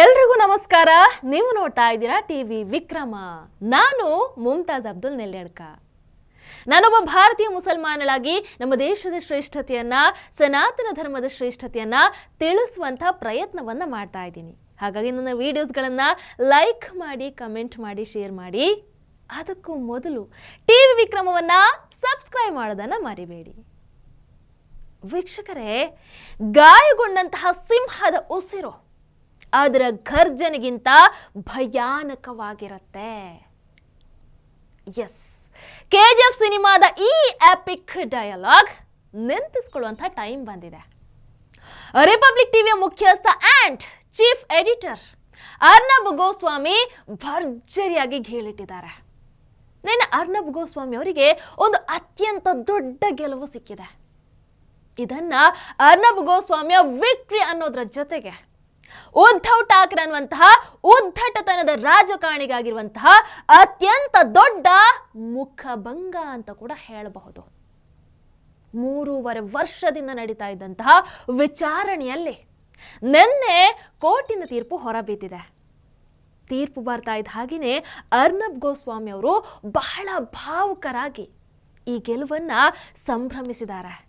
ಎಲ್ರಿಗೂ ನಮಸ್ಕಾರ. ನೀವು ನೋಡ್ತಾ ಇದ್ದೀರಾ ಟಿ ವಿ ವಿಕ್ರಮ. ನಾನು ಮುಮ್ತಾಜ್ ಅಬ್ದುಲ್ ನೆಲ್ಯಡ್ಕ. ನಾನೊಬ್ಬ ಭಾರತೀಯ ಮುಸಲ್ಮಾನಳಾಗಿ ನಮ್ಮ ದೇಶದ ಶ್ರೇಷ್ಠತೆಯನ್ನ, ಸನಾತನ ಧರ್ಮದ ಶ್ರೇಷ್ಠತೆಯನ್ನ ತಿಳಿಸುವಂತ ಪ್ರಯತ್ನವನ್ನ ಮಾಡ್ತಾ ಇದ್ದೀನಿ. ಹಾಗಾಗಿ ನನ್ನ ವಿಡಿಯೋಸ್ಗಳನ್ನ ಲೈಕ್ ಮಾಡಿ, ಕಮೆಂಟ್ ಮಾಡಿ, ಶೇರ್ ಮಾಡಿ. ಅದಕ್ಕೂ ಮೊದಲು ಟಿವಿ ವಿಕ್ರಮವನ್ನ ಸಬ್ಸ್ಕ್ರೈಬ್ ಮಾಡೋದನ್ನ ಮರಿಬೇಡಿ. ವೀಕ್ಷಕರೇ, ಗಾಯಗೊಂಡಂತಹ ಸಿಂಹದ ಉಸಿರು ಅದರ ಘರ್ಜನೆಗಿಂತ ಭಯಾನಕವಾಗಿರುತ್ತೆ. ಎಸ್ ಕೆ ಜಿ ಎಫ್ ಸಿನಿಮಾದ ಈ ಆಪಿಕ್ ಡಯಲಾಗ್ ನೆನಪಿಸ್ಕೊಳ್ಳುವಂಥ ಟೈಮ್ ಬಂದಿದೆ. ರಿಪಬ್ಲಿಕ್ ಟಿವಿಯ ಮುಖ್ಯಸ್ಥ and chief editor Arnab Goswami ಭರ್ಜರಿಯಾಗಿ ಹೇಳಿಟ್ಟಿದ್ದಾರೆ. ನಿನ್ನೆ ಅರ್ನಬ್ ಗೋಸ್ವಾಮಿ ಅವರಿಗೆ ಒಂದು ಅತ್ಯಂತ ದೊಡ್ಡ ಗೆಲುವು ಸಿಕ್ಕಿದೆ. ಇದನ್ನ ಅರ್ನಬ್ ಗೋಸ್ವಾಮಿಯ ವಿಕ್ಟ್ರಿ ಅನ್ನೋದ್ರ ಜೊತೆಗೆ ಉದ್ಧವ್ ಠಾಕ್ರೆ ಅನ್ನುವಂತಹ ಉದ್ಧಟತನದ ರಾಜಕಾರಣಿಗಾಗಿರುವಂತಹ ಅತ್ಯಂತ ದೊಡ್ಡ ಮುಖಭಂಗ ಅಂತ ಕೂಡ ಹೇಳಬಹುದು. ಮೂರುವರೆ ವರ್ಷದಿಂದ ನಡೀತಾ ಇದ್ದಂತಹ ವಿಚಾರಣೆಯಲ್ಲಿ ನಿನ್ನೆ ಕೋರ್ಟಿನ ತೀರ್ಪು ಹೊರಬಿದ್ದಿದೆ. ತೀರ್ಪು ಬರ್ತಾ ಇದ್ದ ಹಾಗೆಯೇ ಅರ್ನಬ್ ಗೋಸ್ವಾಮಿ ಅವರು ಬಹಳ ಭಾವುಕರಾಗಿ ಈ ಗೆಲುವನ್ನ ಸಂಭ್ರಮಿಸಿದ್ದಾರೆ.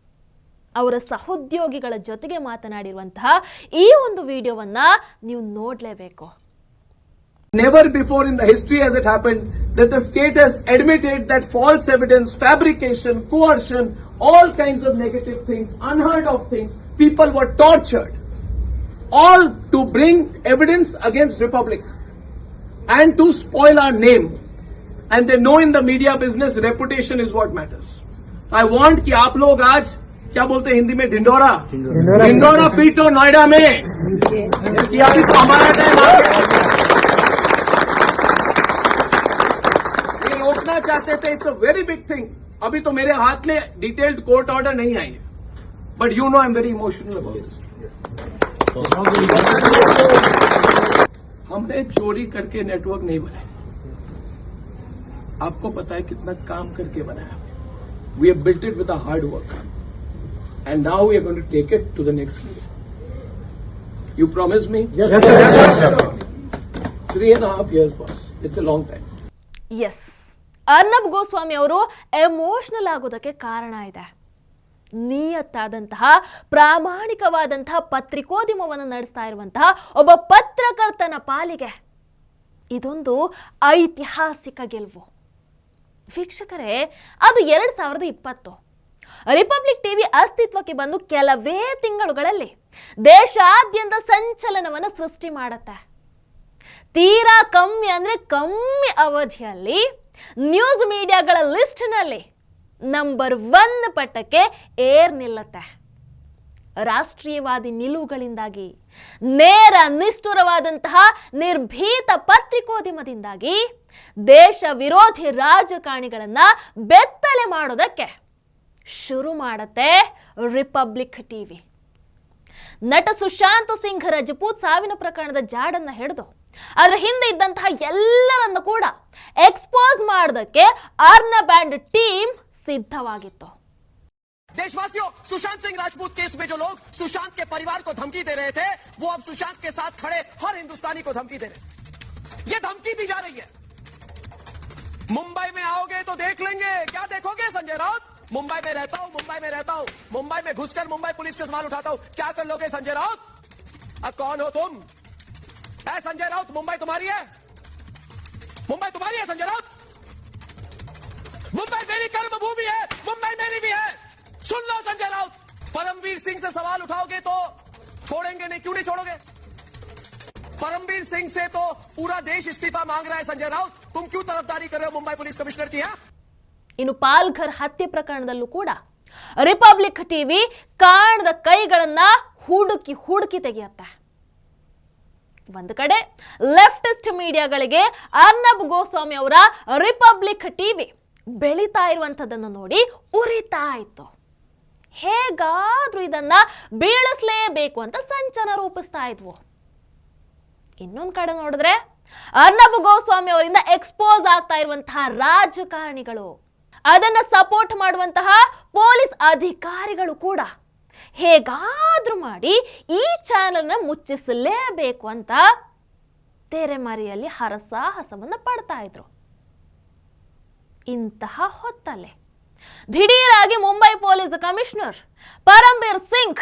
ಅವರ ಸಹೋದ್ಯೋಗಿಗಳ ಜೊತೆಗೆ ಮಾತನಾಡಿರುವಂತಹ ಈ ಒಂದು ವಿಡಿಯೋವನ್ನ ನೀವು ನೋಡಲೇಬೇಕು. Never before in the history as it happen that the state has admitted that false evidence fabrication coercion all kinds of negative things unheard of things people were tortured all to bring evidence against Republic and to spoil our name and they know in the media business reputation is what matters I want ಕಿ ಆಪ್ ಲೋಗ್ ಆಜ್ क्या बोलते हैं हिंदी में? ढिंडोरा ढिंडोरा पीटो नोएडा में। कि अभी तो हमारा टाइम आ गया। ये रोकना चाहते थे it's a very big thing अभी तो मेरे हाथ में डिटेल्ड कोर्ट ऑर्डर नहीं आई है। But you know I am very emotional about हमने चोरी करके नेटवर्क नहीं बनाया। आपको पता है कितना काम करके बनाया? We have built it with a hard work And now we are going to take it to the next level. You promise me? Yes, yes, sir. yes, sir. yes, sir. Three and a half years, boss. It's a long time. Yes. Arnab Goswami ಅವರು emotional ಆಗೋದಕ್ಕೆ ಕಾರಣ ಇದೆ ನಿಯತ್ತಾದಂತಹ ಪ್ರಾಮಾಣಿಕವಾದಂತಹ ಪತ್ರಿಕೋದ್ಯಮವನ್ನು ನಡೆಸ್ತಾ ಇರುವಂತಹ ಒಬ್ಬ ಪತ್ರಕರ್ತನ ಪಾಲಿಗೆ ಇದೊಂದು ಐತಿಹಾಸಿಕ ಗೆಲುವು ವೀಕ್ಷಕರೇ ಅದು ಎರಡು ಸಾವಿರದ ಇಪ್ಪತ್ತು ರಿಪಬ್ಲಿಕ್ ಟಿವಿ ಅಸ್ತಿತ್ವಕ್ಕೆ ಬಂದು ಕೆಲವೇ ತಿಂಗಳುಗಳಲ್ಲಿ ದೇಶಾದ್ಯಂತ ಸಂಚಲನವನ್ನು ಸೃಷ್ಟಿ ಮಾಡುತ್ತೆ. ತೀರಾ ಕಮ್ಮಿ ಅಂದ್ರೆ ಕಮ್ಮಿ ಅವಧಿಯಲ್ಲಿ ನ್ಯೂಸ್ ಮೀಡಿಯಾಗಳ ಲಿಸ್ಟ್ನಲ್ಲಿ ನಂಬರ್ ಒನ್ ಪಟ್ಟಕ್ಕೆ ಏರ್ ನಿಲ್ಲತ್ತೆ. ರಾಷ್ಟ್ರೀಯವಾದಿ ನಿಲುವುಗಳಿಂದಾಗಿ, ನೇರ ನಿಷ್ಠುರವಾದಂತಹ ನಿರ್ಭೀತ ಪತ್ರಿಕೋದ್ಯಮದಿಂದಾಗಿ ದೇಶ ವಿರೋಧಿ ರಾಜಕಾರಣಿಗಳನ್ನು ಬೆತ್ತಲೆ ಮಾಡೋದಕ್ಕೆ ಶುರು ಮಾಡತ್ತೆ ರಿಪಬ್ಲಿಕ್ ಟಿವಿ ನಟ ಸುಶಾಂತ್ ಸಿಂಗ್ ರಜಪೂತ್ ಸಾವಿನ ಪ್ರಕರಣದ ಜಾಡನ್ನ ಹಿಡಿದು ಅದರ ಹಿಂದೆ ಇದ್ದಂತಹ ಎಲ್ಲರನ್ನು ಕೂಡ ಎಕ್ಸ್ಪೋಸ್ ಮಾಡೋದಕ್ಕೆ ಅರ್ನ ಬ್ಯಾಂಡ್ ಟೀಮ್ ಸಿದ್ಧವಾಗಿತ್ತು देशवासियों सुशांत सिंह राजपूत केस में जो लोग सुशांत के परिवार को धमकी दे रहे थे वो अब सुशांत के साथ खड़े हर हिंदुस्तानी को धमकी दे रहे हैं। ये धमकी दी जा रही है मुंबई में आओगे तो देख लेंगे क्या देखोगे संजय राउत मुंबई में रहता हूँ, मुंबई में रहता हूँ। मुंबई में घुसकर मुंबई पुलिस से सवाल उठाता हूँ। क्या कर लोगे, संजय राउत? अब कौन हो तुम? है संजय राउत, मुंबई तुम्हारी है? मुंबई तुम्हारी है, संजय राउत? मुंबई मेरी कर्म भूमि है, मुंबई मेरी भी है। सुन लो, संजय राउत, परमवीर सिंह से सवाल उठाओगे तो छोड़ेंगे नहीं, क्यों नहीं छोड़ोगे? परमवीर सिंह से तो पूरा देश इस्तीफा मांग रहा है, संजय राउत। तुम क्यों तरफदारी कर रहे हो मुंबई पुलिस कमिश्नर की, है? ಇನ್ನು ಪಾಲ್ಘರ್ ಹತ್ಯೆ ಪ್ರಕರಣದಲ್ಲೂ ಕೂಡ ರಿಪಬ್ಲಿಕ್ ಟಿವಿ ಕಾಣದ ಕೈಗಳನ್ನ ಹುಡುಕಿ ಹುಡುಕಿ ತೆಗೆಯುತ್ತೆ. ಒಂದು ಕಡೆ ಲೆಫ್ಟಿಸ್ಟ್ ಮೀಡಿಯಾಗಳಿಗೆ ಅರ್ನಬ್ ಗೋಸ್ವಾಮಿ ಅವರ ರಿಪಬ್ಲಿಕ್ ಟಿವಿ ಬೆಳೀತಾ ಇರುವಂಥದ್ದನ್ನು ನೋಡಿ ಉರಿತಾ ಇತ್ತು. ಹೇಗಾದ್ರೂ ಇದನ್ನ ಬೀಳಿಸಲೇಬೇಕು ಅಂತ ಸಂಚನ ರೂಪಿಸ್ತಾ ಇದ್ವು. ಇನ್ನೊಂದು ಕಡೆ ನೋಡಿದ್ರೆ ಅರ್ನಬ್ ಗೋಸ್ವಾಮಿ ಅವರಿಂದ ಎಕ್ಸ್ಪೋಸ್ ಆಗ್ತಾ ಇರುವಂತಹ ರಾಜಕಾರಣಿಗಳು ಅದನ್ನ ಸಪೋರ್ಟ್ ಮಾಡುವಂತಹ ಪೊಲೀಸ್ ಅಧಿಕಾರಿಗಳು ಕೂಡ. ಹೇಗಾದ್ರೂ ಮಾಡಿ ಈ ಚಾನೆಲ್ನ ಮುಚ್ಚಿಸಲೇಬೇಕು ಅಂತ ತೆರೆಮರೆಯಲ್ಲಿ ಹರಸಾಹಸವನ್ನು ಪಡ್ತಾ ಇದ್ರು. ಇಂತಹ ಹೊತ್ತಲ್ಲೇ ದಿಢೀರಾಗಿ Mumbai police commissioner Parambir Singh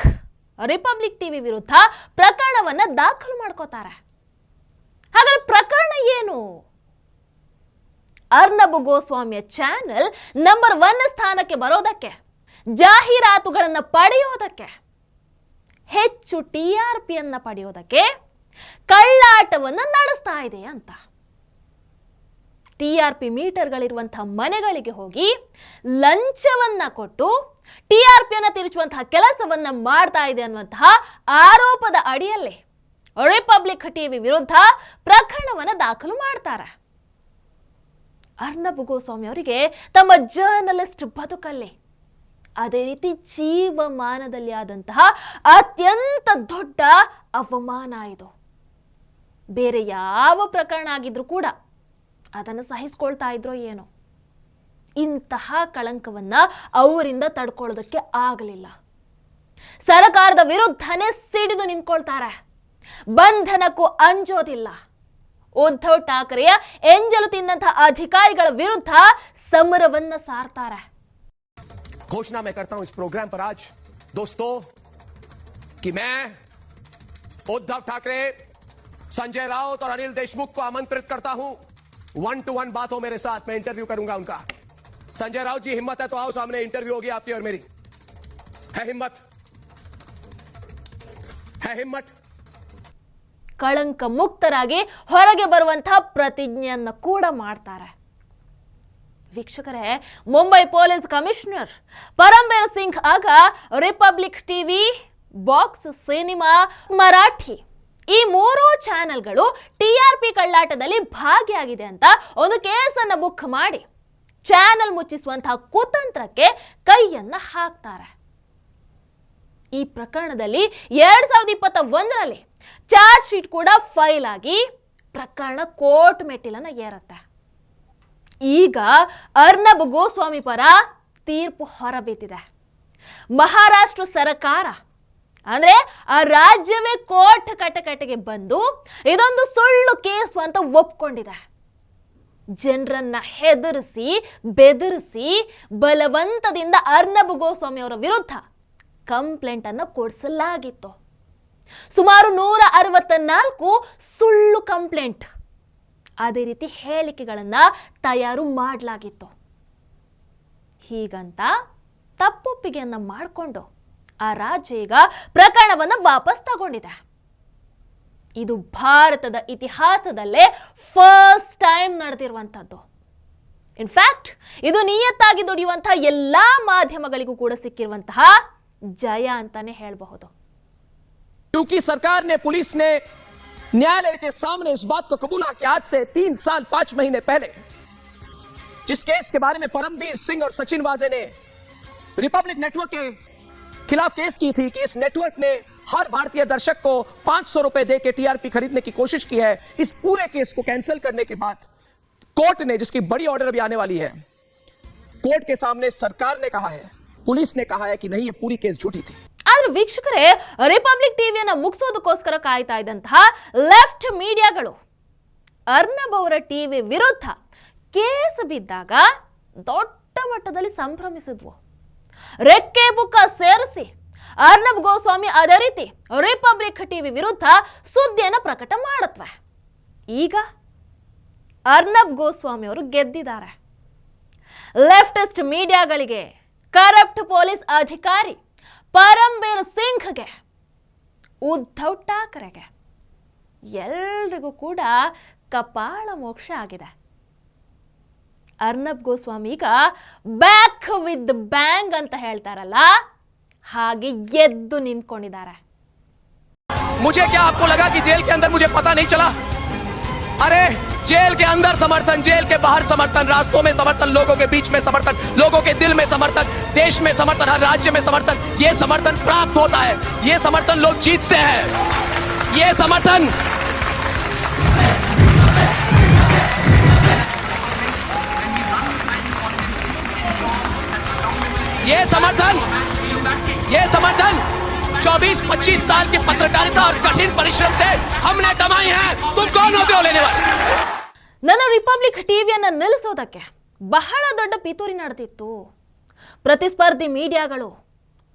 Republic TV ವಿರುದ್ಧ ಪ್ರಕರಣವನ್ನ ದಾಖಲು ಮಾಡ್ಕೋತಾರೆ. ಹಾಗಾದ್ರೆ ಪ್ರಕರಣ ಏನು? ಅರ್ನಬ್ ಗೋಸ್ವಾಮಿಯ ಚಾನೆಲ್ ನಂಬರ್ ಒನ್ ಸ್ಥಾನಕ್ಕೆ ಬರೋದಕ್ಕೆ, ಜಾಹೀರಾತುಗಳನ್ನು ಪಡೆಯೋದಕ್ಕೆ, ಹೆಚ್ಚು ಟಿ ಆರ್ ಪಿಯನ್ನು ಪಡೆಯೋದಕ್ಕೆ ಕಳ್ಳಾಟವನ್ನು ನಡೆಸ್ತಾ ಇದೆ ಅಂತ. ಟಿ ಆರ್ ಪಿ ಮೀಟರ್ಗಳಿರುವಂತಹ ಮನೆಗಳಿಗೆ ಹೋಗಿ ಲಂಚವನ್ನ ಕೊಟ್ಟು ಟಿ ಆರ್ ಪಿಯನ್ನು ತಿರುಚುವಂತಹ ಕೆಲಸವನ್ನ ಮಾಡ್ತಾ ಇದೆ ಅನ್ನುವಂತಹ ಆರೋಪದ ಅಡಿಯಲ್ಲಿ ರಿಪಬ್ಲಿಕ್ ಟಿವಿ ವಿರುದ್ಧ ಪ್ರಕರಣವನ್ನು ದಾಖಲು ಮಾಡ್ತಾರೆ. ಅರ್ನಬ್ ಗೋಸ್ವಾಮಿ ಅವರಿಗೆ ತಮ್ಮ ಜರ್ನಲಿಸ್ಟ್ ಬದುಕಲ್ಲಿ. ಅದೇ ರೀತಿ ಜೀವಮಾನದಲ್ಲಿ ಆದಂತಹ ಅತ್ಯಂತ ದೊಡ್ಡ ಅವಮಾನ ಇದು. ಬೇರೆ ಯಾವ ಪ್ರಕರಣ ಆಗಿದ್ರೂ ಕೂಡ ಅದನ್ನು ಸಹಿಸ್ಕೊಳ್ತಾ ಇದ್ರೋ ಏನೋ. ಇಂತಹ ಕಳಂಕವನ್ನ ಅವರಿಂದ ತಡ್ಕೊಳ್ಳೋದಕ್ಕೆ ಆಗಲಿಲ್ಲ. ಸರಕಾರದ ವಿರುದ್ಧನೇ ಸಿಡಿದು ನಿಂತ್ಕೊಳ್ತಾರೆ. ಬಂಧನಕ್ಕೂ ಅಂಜೋದಿಲ್ಲ. ಉದ್ಧವ್ ಠಾಕ್ರೆಯ ಎಂಜಲು ತಿನ್ನಂತಹ ಅಧಿಕಾರಿಗಳ ವಿರುದ್ಧ ಸಮರವನ್ನ ಸಾರ್ತಾರೆ घोषणा मैं करता हूं इस प्रोग्राम पर आज दोस्तों कि मैं उद्धव ठाकरे संजय राउत और अनिल देशमुख को आमंत्रित करता हूं वन टू वन बात हो मेरे साथ मैं इंटरव्यू करूंगा उनका संजय राउत जी हिम्मत है तो आओ सामने इंटरव्यू होगी आपकी और मेरी है हिम्मत है हिम्मत ಕಳಂಕ ಮುಕ್ತರಾಗಿ ಹೊರಗೆ ಬರುವಂತಹ ಪ್ರತಿಜ್ಞೆಯನ್ನು ಕೂಡ ಮಾಡ್ತಾರೆ. ವೀಕ್ಷಕರೇ, ಮುಂಬೈ ಪೊಲೀಸ್ ಕಮಿಷನರ್ ಪರಂಬೀರ್ ಸಿಂಗ್ ಆಗ Republic TV, box cinema, Marathi ಈ ಮೂರು ಚಾನೆಲ್ಗಳು ಟಿ ಆರ್ ಪಿ ಕಳ್ಳಾಟದಲ್ಲಿ ಭಾಗಿಯಾಗಿದೆ ಅಂತ ಒಂದು ಕೇಸನ್ನು ಬುಕ್ ಮಾಡಿ. ಚಾನೆಲ್ ಮುಚ್ಚಿಸುವಂತಹ ಕುತಂತ್ರಕ್ಕೆ ಕೈಯನ್ನ ಹಾಕ್ತಾರೆ. ಈ ಪ್ರಕರಣದಲ್ಲಿ ಎರಡ್ ಸಾವಿರದ ಇಪ್ಪತ್ತ ಒಂದರಲ್ಲಿ ಚಾರ್ಜ್ ಶೀಟ್ ಕೂಡ ಫೈಲ್ ಆಗಿ ಪ್ರಕರಣ ಕೋರ್ಟ್ ಮೆಟ್ಟಿಲನ್ನ ಏರುತ್ತೆ. ಈಗ ಅರ್ನಬ್ ಗೋಸ್ವಾಮಿ ಪರ ತೀರ್ಪು ಹೊರಬಿದ್ದಿದೆ. ಮಹಾರಾಷ್ಟ್ರ ಸರ್ಕಾರ, ಅಂದ್ರೆ ಆ ರಾಜ್ಯವೇ ಕೋರ್ಟ್ ಕಟಕಟೆಗೆ ಬಂದು ಇದೊಂದು ಸುಳ್ಳು ಕೇಸು ಅಂತ ಒಪ್ಕೊಂಡಿದೆ. ಜನರನ್ನ ಹೆದರಿಸಿ, ಬೆದರಿಸಿ ಬಲವಂತದಿಂದ ಅರ್ನಬ್ ಗೋಸ್ವಾಮಿ ಅವರ ವಿರುದ್ಧ ಕಂಪ್ಲೇಂಟ್ ಅನ್ನು ಕೊಡಿಸಲಾಗಿತ್ತು. ಸುಮಾರು ನೂರ ಅರವತ್ತ ನಾಲ್ಕು ಸುಳ್ಳು ಕಂಪ್ಲೇಂಟ್. ಅದೇ ರೀತಿ ಹೇಳಿಕೆಗಳನ್ನು ತಯಾರು ಮಾಡಲಾಗಿತ್ತು. ಹೀಗಂತ ತಪ್ಪೊಪ್ಪಿಗೆಯನ್ನು ಮಾಡಿಕೊಂಡು ಆ ರಾಜ್ಯ ಈಗ ಪ್ರಕರಣವನ್ನು ವಾಪಸ್ ತಗೊಂಡಿದೆ. ಇದು ಭಾರತದ ಇತಿಹಾಸದಲ್ಲೇ ಫಸ್ಟ್ ಟೈಮ್ ನಡೆದಿರುವಂಥದ್ದು ಇನ್ಫ್ಯಾಕ್ಟ್ ಇದು ನಿಯತ್ತಾಗಿ ದುಡಿಯುವಂತಹ ಎಲ್ಲಾ ಮಾಧ್ಯಮಗಳಿಗೂ ಕೂಡ ಸಿಕ್ಕಿರುವಂತಹ ಜಯ ಅಂತಾನೆ ಹೇಳಬಹುದು क्योंकि सरकार ने पुलिस ने न्यायालय के सामने इस बात को कबूला कि आज से तीन साल पांच महीने पहले जिस केस के बारे में परमवीर सिंह और सचिन वाजे ने रिपब्लिक नेटवर्क के खिलाफ केस की थी कि इस नेटवर्क ने हर भारतीय दर्शक को पांच सौ रुपए दे के टीआरपी खरीदने की कोशिश की है इस पूरे केस को कैंसिल करने के बाद कोर्ट ने जिसकी बड़ी ऑर्डर अभी आने वाली है कोर्ट के सामने सरकार ने कहा है पुलिस ने कहा है कि नहीं ये पूरी केस झूठी थी ಆದ್ರೆ ವೀಕ್ಷಕರೇ ರಿಪಬ್ಲಿಕ್ ಟಿವಿಯನ್ನ ಮುಗಿಸೋದಕ್ಕೋಸ್ಕರ ಕಾಯ್ತಾ ಇದ್ದಂತಹ ಲೆಫ್ಟ್ ಮೀಡಿಯಾಗಳು ಅರ್ನಬ್ ಅವರ ಟಿವಿ ವಿರುದ್ಧ ಕೇಸ್ ಬಿದ್ದಾಗ ದೊಡ್ಡ ಮಟ್ಟದಲ್ಲಿ ಸಂಭ್ರಮಿಸಿದ್ವು ರೆಕ್ಕೆ ಬುಕ್ಕ ಸೇರಿಸಿ ಅರ್ನಬ್ ಗೋಸ್ವಾಮಿ ಅದೇ ರೀತಿ ರಿಪಬ್ಲಿಕ್ ಟಿವಿ ವಿರುದ್ಧ ಸುದ್ದಿಯನ್ನು ಪ್ರಕಟ ಮಾಡತ್ವೆ ಈಗ ಅರ್ನಬ್ ಗೋಸ್ವಾಮಿ ಅವರು ಗೆದ್ದಿದ್ದಾರೆ ಲೆಫ್ಟಿಸ್ಟ್ ಮೀಡಿಯಾಗಳಿಗೆ ಕರಪ್ಟ್ ಪೊಲೀಸ್ ಅಧಿಕಾರಿ ಪರಂಬೀರ್ ಸಿಂಘ್ಗೆ ಉದ್ಧವ್ ಠಾಕರೆಗೆ ಎಲ್ರಿಗೂ ಕೂಡ ಕಪಾಳ ಮೋಕ್ಷ ಆಗಿದೆ ಅರ್ನಬ್ ಗೋಸ್ವಾಮಿ ಈಗ ಬ್ಯಾಕ್ ವಿತ್ ಬ್ಯಾಂಗ್ ಅಂತ ಹೇಳ್ತಾರಲ್ಲ ಹಾಗೆ ಎದ್ದು ನಿಂತ್ಕೊಂಡಿದ್ದಾರೆ मुझे क्या आपको लगा कि जेल के अंदर मुझे पता नहीं चला अरे जेल के अंदर समर्थन, जेल के बाहर समर्थन, रास्तों में समर्थन, लोगों के बीच में समर्थन, लोगों के दिल में समर्थन, देश में समर्थन, हर राज्य में समर्थन, ये समर्थन प्राप्त होता है। ये समर्थन लोग जीतते हैं। ये समर्थन ये समर्थन ये समर्थन 24-25 साल की पत्रकारिता और कठिन परिश्रम से हमने कमाई है। तुम कौन होते हो लेने वाले? ನನ್ನ ರಿಪಬ್ಲಿಕ್ ಟಿವಿಯನ್ನು ನಿಲ್ಲಿಸೋದಕ್ಕೆ ಬಹಳ ದೊಡ್ಡ ಪಿತೂರಿ ನಡೆದಿತ್ತು. ಪ್ರತಿಸ್ಪರ್ಧಿ ಮೀಡಿಯಾಗಳು,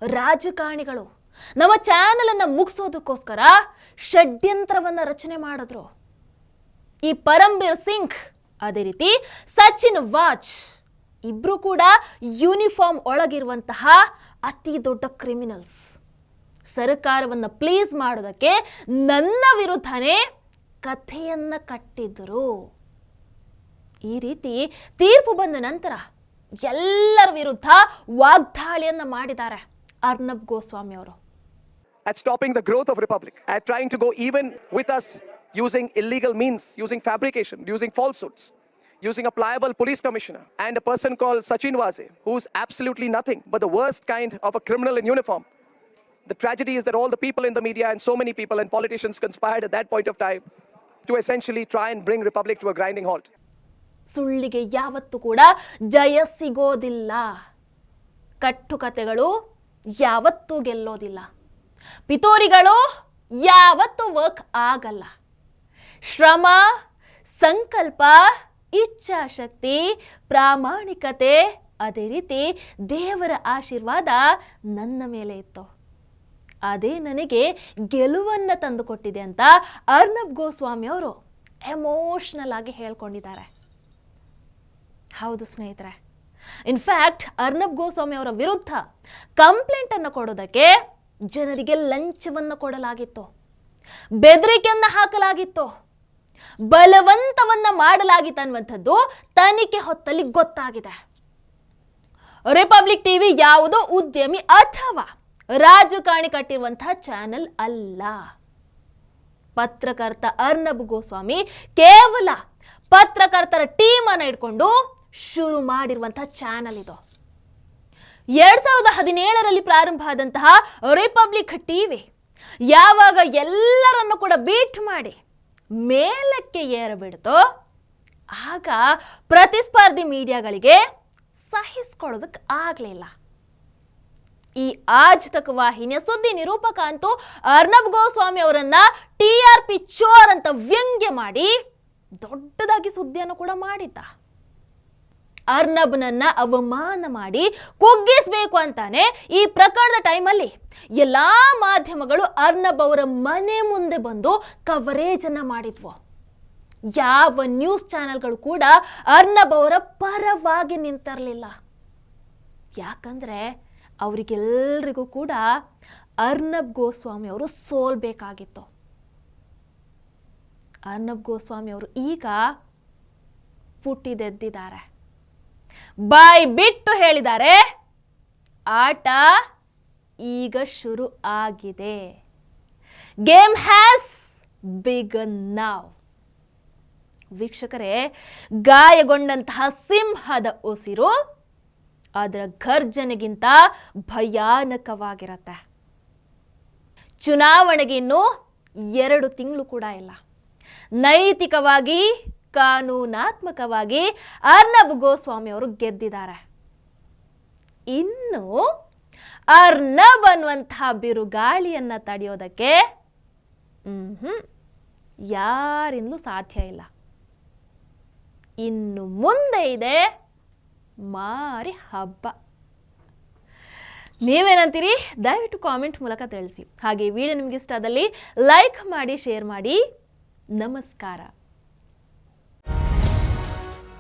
ರಾಜಕಾರಣಿಗಳು ನಮ್ಮ ಚಾನಲನ್ನು ಮುಗಿಸೋದಕ್ಕೋಸ್ಕರ ಷಡ್ಯಂತ್ರವನ್ನು ರಚನೆ ಮಾಡಿದ್ರು. ಈ ಪರಂಬೀರ್ ಸಿಂಗ್, ಅದೇ ರೀತಿ ಸಚಿನ್ ವಾಚ್ ಇಬ್ರು ಕೂಡ ಯೂನಿಫಾರ್ಮ್ ಒಳಗಿರುವಂತಹ ಅತಿ ದೊಡ್ಡ ಕ್ರಿಮಿನಲ್ಸ್ ಸರ್ಕಾರವನ್ನು ಪ್ಲೀಸ್ ಮಾಡೋದಕ್ಕೆ ನನ್ನ ವಿರುದ್ಧನೇ ಕಥೆಯನ್ನು ಕಟ್ಟಿದ್ರು. ಈ ರೀತಿ ತೀರ್ಪು ಬಂದ ನಂತರ ಎಲ್ಲರ ವಿರುದ್ಧ ವಾಗ್ದಾಳಿಯನ್ನ ಮಾಡಿದ್ದಾರೆ ಅರ್ನಬ್ ಗೋಸ್ವಾಮಿ ಅವರು at stopping the growth of republic at trying to go even with us using illegal means using fabrication using falsehoods using a pliable police commissioner and a person called sachin waze who's absolutely nothing but the worst kind of a criminal in uniform the tragedy is that all the people in the media and so many people and politicians conspired at that point of time to essentially try and bring republic to a grinding halt ಸುಳ್ಳಿಗೆ ಯಾವತ್ತೂ ಕೂಡ ಜಯ ಸಿಗೋದಿಲ್ಲ. ಕಟ್ಟುಕತೆಗಳು ಯಾವತ್ತೂ ಗೆಲ್ಲೋದಿಲ್ಲ. ಪಿತೂರಿಗಳು ಯಾವತ್ತೂ work ಆಗಲ್ಲ. ಶ್ರಮ, ಸಂಕಲ್ಪ, ಇಚ್ಛಾಶಕ್ತಿ, ಪ್ರಾಮಾಣಿಕತೆ, ಅದೇ ರೀತಿ ದೇವರ ಆಶೀರ್ವಾದ ನನ್ನ ಮೇಲೆ ಇತ್ತು. ಅದೇ ನನಗೆ ಗೆಲುವನ್ನು ತಂದುಕೊಟ್ಟಿದೆ ಅಂತ ಅರ್ನಬ್ ಗೋಸ್ವಾಮಿ ಅವರು ಎಮೋಷ್ನಲ್ ಆಗಿ ಹೇಳ್ಕೊಂಡಿದ್ದಾರೆ. ಹೌದು ಸ್ನೇಹಿತರೆ. ಇನ್ಫ್ಯಾಕ್ಟ್ ಅರ್ನಬ್ ಗೋಸ್ವಾಮಿ ಅವರ ವಿರುದ್ಧ ಕಂಪ್ಲೇಂಟ್ ಅನ್ನು ಕೊಡೋದಕ್ಕೆ ಜನರಿಗೆ ಲಂಚವನ್ನು ಕೊಡಲಾಗಿತ್ತು. ಬೆದರಿಕೆಯನ್ನು ಹಾಕಲಾಗಿತ್ತು. ಬಲವಂತವನ್ನ ಮಾಡಲಾಗಿತ್ತು ಅನ್ನುವಂಥದ್ದು ತನಿಖೆ ಹೊತ್ತಲ್ಲಿ ಗೊತ್ತಾಗಿದೆ. ರಿಪಬ್ಲಿಕ್ ಟಿವಿ ಯಾವುದೋ ಉದ್ಯಮಿ ಅಥವಾ ರಾಜಕಾರಣಿ ಕಟ್ಟಿರುವಂತಹ ಚಾನೆಲ್ ಅಲ್ಲ. ಪತ್ರಕರ್ತ ಅರ್ನಬ್ ಗೋಸ್ವಾಮಿ ಕೇವಲ ಪತ್ರಕರ್ತರ ಟೀಮನ್ನು ಇಟ್ಕೊಂಡು ಶುರು ಮಾಡಿರುವಂತಹ ಚಾನಲ್ ಇದು. ಎರಡು ಸಾವಿರದ ಹದಿನೇಳರಲ್ಲಿ ಪ್ರಾರಂಭ ಆದಂತಹ ರಿಪಬ್ಲಿಕ್ ಟಿವಿ ಯಾವಾಗ ಎಲ್ಲರನ್ನು ಕೂಡ ಬೀಟ್ ಮಾಡಿ ಮೇಲಕ್ಕೆ ಏರಬಿಡ್ತೋ ಆಗ ಪ್ರತಿಸ್ಪರ್ಧಿ ಮೀಡಿಯಾಗಳಿಗೆ ಸಹಿಸ್ಕೊಳ್ಳೋದಕ್ಕೆ ಆಗಲಿಲ್ಲ. ಈ ಆಜ್ ತಕ್ ವಾಹಿನಿಯ ಸುದ್ದಿ ನಿರೂಪಕ ಅಂತೂ ಅರ್ನಬ್ ಗೋಸ್ವಾಮಿ ಅವರನ್ನ ಟಿ ಆರ್ ಪಿ ಚೋರ್ ಅಂತ ವ್ಯಂಗ್ಯ ಮಾಡಿ ದೊಡ್ಡದಾಗಿ ಸುದ್ದಿಯನ್ನು ಕೂಡ ಮಾಡಿದ್ದ. ಅರ್ನಬ್ನನ್ನ ಅವಮಾನ ಮಾಡಿ ಕುಗ್ಗಿಸ್ಬೇಕು ಅಂತಾನೆ ಈ ಪ್ರಕರಣದ ಟೈಮಲ್ಲಿ ಎಲ್ಲ ಮಾಧ್ಯಮಗಳು ಅರ್ನಬ್ ಅವರ ಮನೆ ಮುಂದೆ ಬಂದು ಕವರೇಜ್ ಅನ್ನ ಮಾಡಿದ್ವು. ಯಾವ ನ್ಯೂಸ್ ಚಾನೆಲ್ಗಳು ಕೂಡ ಅರ್ನಬ್ ಅವರ ಪರವಾಗಿ ನಿಂತಿರಲಿಲ್ಲ. ಯಾಕಂದ್ರೆ ಅವರಿಗೆಲ್ಲರಿಗೂ ಕೂಡ ಅರ್ನಬ್ ಗೋಸ್ವಾಮಿ ಅವರು ಸೋಲ್ಬೇಕಾಗಿತ್ತು ಅರ್ನಬ್ ಗೋಸ್ವಾಮಿ ಅವರು ಈಗ ಪುಟ್ಟಿದೆದ್ದಿದ್ದಾರೆ. ಬಾಯ್ ಬಿಟ್ಟು ಹೇಳಿದ್ದಾರೆ. ಆಟ ಈಗ ಶುರು ಆಗಿದೆ. ಗೇಮ್ ಹ್ಯಾಸ್ ಬಿಗನ್ ನಾವ್ ವೀಕ್ಷಕರೇ, ಗಾಯಗೊಂಡಂತಹ ಸಿಂಹದ ಉಸಿರು ಅದರ ಘರ್ಜನೆಗಿಂತ ಭಯಾನಕವಾಗಿರತ್ತೆ. ಚುನಾವಣೆಗೆ ಇನ್ನೂ ಎರಡು ತಿಂಗಳು ಕೂಡ ಇಲ್ಲ. ನೈತಿಕವಾಗಿ ಕಾನೂನಾತ್ಮಕವಾಗಿ ಅರ್ನಬ್ ಗೋಸ್ವಾಮಿ ಅವರು ಗೆದ್ದಿದ್ದಾರೆ. ಇನ್ನು ಅರ್ನಬ್ ಅನ್ನುವಂತಹ ಬಿರುಗಾಳಿಯನ್ನು ತಡೆಯೋದಕ್ಕೆ ಹ್ಞೂ ಯಾರಿಂದಲೂ ಸಾಧ್ಯ ಇಲ್ಲ. ಇನ್ನು ಮುಂದೆ ಇದೆ ಮಾರಿ ಹಬ್ಬ. ನೀವೇನಂತೀರಿ? ದಯವಿಟ್ಟು ಕಾಮೆಂಟ್ ಮೂಲಕ ತಿಳಿಸಿ. ಹಾಗೆ ವಿಡಿಯೋ ನಿಮ್ಗೆ ಇಷ್ಟ ಆದಲ್ಲಿ ಲೈಕ್ ಮಾಡಿ, ಶೇರ್ ಮಾಡಿ. ನಮಸ್ಕಾರ.